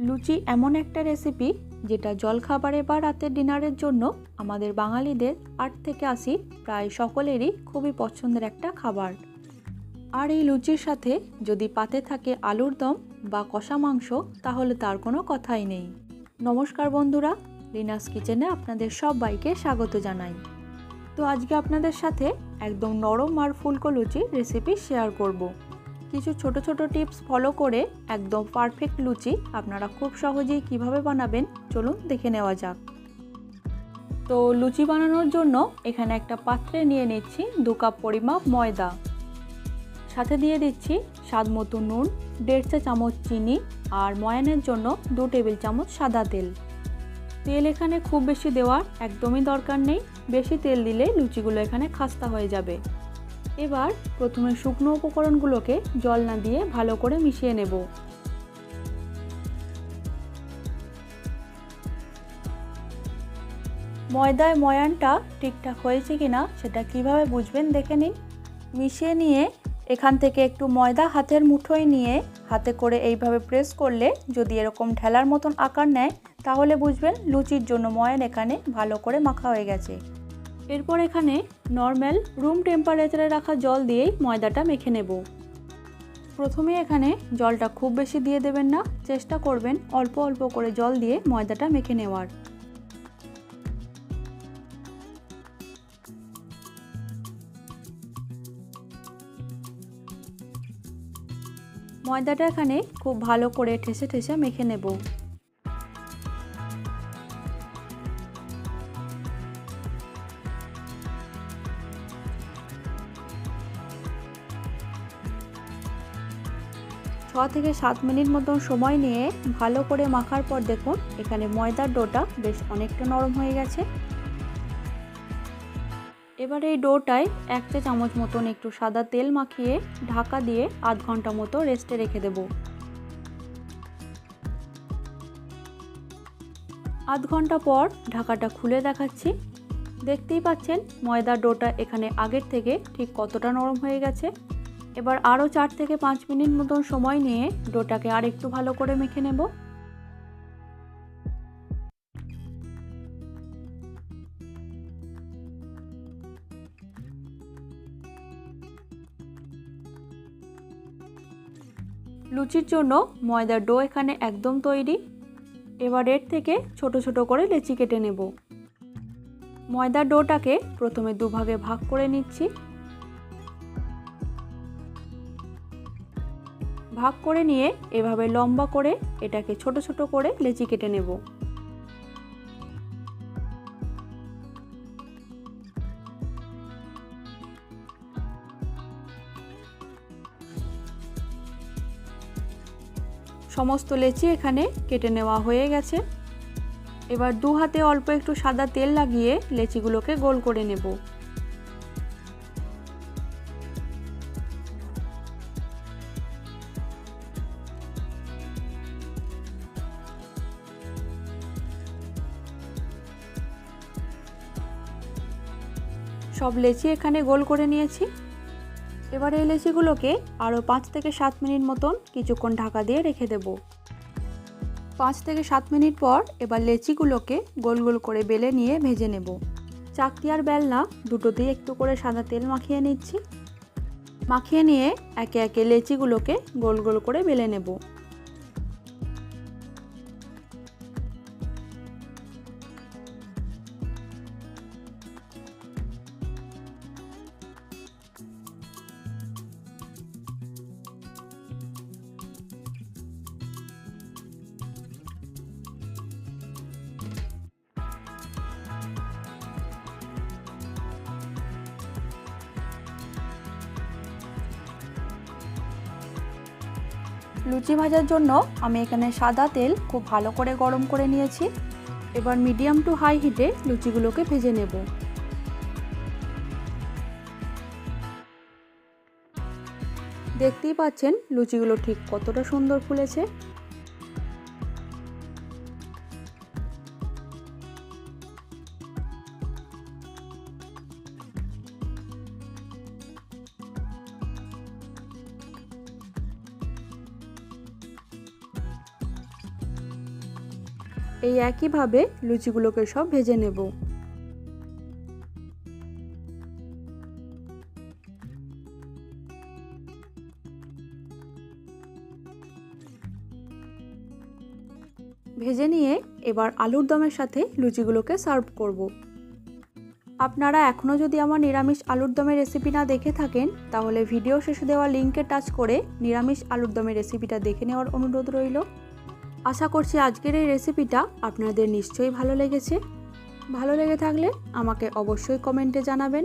লুচি এমন একটা রেসিপি যেটা জলখাবারে বা রাতের ডিনারের জন্য আমাদের বাঙালিদের আট থেকে আশি প্রায় সকলেরই খুবই পছন্দের একটা খাবার। আর এই লুচির সাথে যদি পাতে থাকে আলুর দম বা কষা মাংস, তাহলে তার কোনো কথাই নেই। নমস্কার বন্ধুরা লিনাস কিচেনে আপনাদের সবাইকে স্বাগত জানাই। তো আজকে আপনাদের সাথে একদম নরম আর ফুলকো লুচির রেসিপি শেয়ার করব। কিছু ছোট ছোট টিপস ফলো করে একদম পারফেক্ট লুচি আপনারা খুব সহজেই কীভাবে বানাবেন চলুন দেখে নেওয়া যাক। তো লুচি বানানোর জন্য এখানে একটা পাত্রে নিয়ে নিচ্ছি দু কাপ পরিমাপ ময়দা। সাথে দিয়ে দিচ্ছি স্বাদ মতো নুন, দেড় চা চামচ চিনি আর ময়ানের জন্য দু টেবিল চামচ সাদা তেল। তেল এখানে খুব বেশি দেওয়ার একদমই দরকার নেই। বেশি তেল দিলে লুচিগুলো এখানে খাস্তা হয়ে যাবে। এবার প্রথমে শুকনো উপকরণগুলোকে জল না দিয়ে ভালো করে মিশিয়ে নেব। ময়দায় ময়ানটা ঠিকঠাক হয়েছে কিনা সেটা কীভাবে বুঝবেন দেখে নিন। মিশিয়ে নিয়ে এখান থেকে একটু ময়দা হাতের মুঠোয় নিয়ে হাতে করে এইভাবে প্রেস করলে যদি এরকম ঠেলার মতন আকার নেয়, তাহলে বুঝবেন লুচির জন্য ময়ান এখানে ভালো করে মাখা হয়ে গেছে। এরপর এখানে নর্মাল রুম টেম্পারেচারে রাখা জল দিয়েই ময়দাটা মেখে নেব। প্রথমে এখানে জলটা খুব বেশি দিয়ে দেবেন না, চেষ্টা করবেন অল্প অল্প করে জল দিয়ে ময়দাটা মেখে নেওয়ার। ময়দাটা এখানে খুব ভালো করে ঠেসে ঠেসে মেখে নেব। থেকে সাত মিনিট মতন সময় নিয়ে ভালো করে মাখার পর দেখুন, এখানে ময়দার ডোটা বেশ অনেকটা নরম হয়ে গেছে। এবার এই ডোটায় এক চা চামচ মতন একটু সাদা তেল মাখিয়ে ঢাকা দিয়ে আধ ঘণ্টা মতো রেস্টে রেখে দেব। আধ ঘণ্টা পর ঢাকাটা খুলে দেখাচ্ছি। দেখতেই পাচ্ছেন, ময়দার ডোটা এখানে আগের থেকে ঠিক কতটা নরম হয়ে গেছে। এবার আরও চার থেকে পাঁচ মিনিট মতন সময় নিয়ে ডোটাকে আর একটু ভালো করে মেখে নেব। লুচির জন্য ময়দার ডো এখানে একদম তৈরি। এবার এর থেকে ছোট ছোট করে লেচি কেটে নেব। ময়দার ডোটাকে প্রথমে দুভাগে ভাগ করে নিচ্ছি। ভাগ করে নিয়ে এভাবে লম্বা করে এটাকে ছোট ছোট করে লেচি কেটে নেব। সমস্ত লেচি এখানে কেটে নেওয়া হয়ে গেছে। এবার দু হাতে অল্প একটু সাদা তেল লাগিয়ে লেচিগুলোকে গোল করে নেব। সব লেচি এখানে গোল করে নিয়েছি। এবার এই লেচিগুলোকে আরও পাঁচ থেকে সাত মিনিট মতন কিছুক্ষণ ঢাকা দিয়ে রেখে দেব। পাঁচ থেকে সাত মিনিট পর এবার লেচিগুলোকে গোল গোল করে বেলে নিয়ে ভেজে নেব। চাকতি আর বেলনা দুটোতেই একটু করে সাদা তেল মাখিয়ে নিচ্ছি। মাখিয়ে নিয়ে একে একে লেচিগুলোকে গোল গোল করে বেলে নেব। লুচি ভাজার জন্য আমি এখানে সাদা তেল খুব ভালো করে গরম করে নিয়েছি। এবার মিডিয়াম টু হাই হিটে লুচিগুলোকে ভেজে নেব। দেখতেই পাচ্ছেন লুচিগুলো ঠিক কতটা সুন্দর ফুলেছে। এই একইভাবে লুচিগুলোকে সব ভেজে নেব ভেজে নিয়ে এবার আলুর দমের সাথে লুচিগুলোকে সার্ভ করব। আপনারা এখনও যদি আমার নিরামিষ আলুর দমের রেসিপি না দেখে থাকেন, তাহলে ভিডিও শেষে দেওয়া লিঙ্কে টাচ করে নিরামিষ আলুর দমের রেসিপিটা দেখে নেওয়ার অনুরোধ রইল আশা করছি আজকের এই রেসিপিটা আপনাদের নিশ্চয়ই ভালো লেগেছে। ভালো লেগে থাকলে আমাকে অবশ্যই কমেন্টে জানাবেন।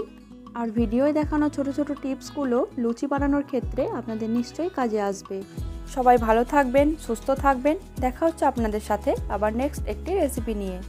আর ভিডিওয় দেখানো ছোট ছোট টিপসগুলো লুচি বানানোর ক্ষেত্রে আপনাদের নিশ্চয়ই কাজে আসবে। সবাই ভালো থাকবেন, সুস্থ থাকবেন। দেখা হচ্ছে আপনাদের সাথে আবার নেক্সট একটি রেসিপি নিয়ে।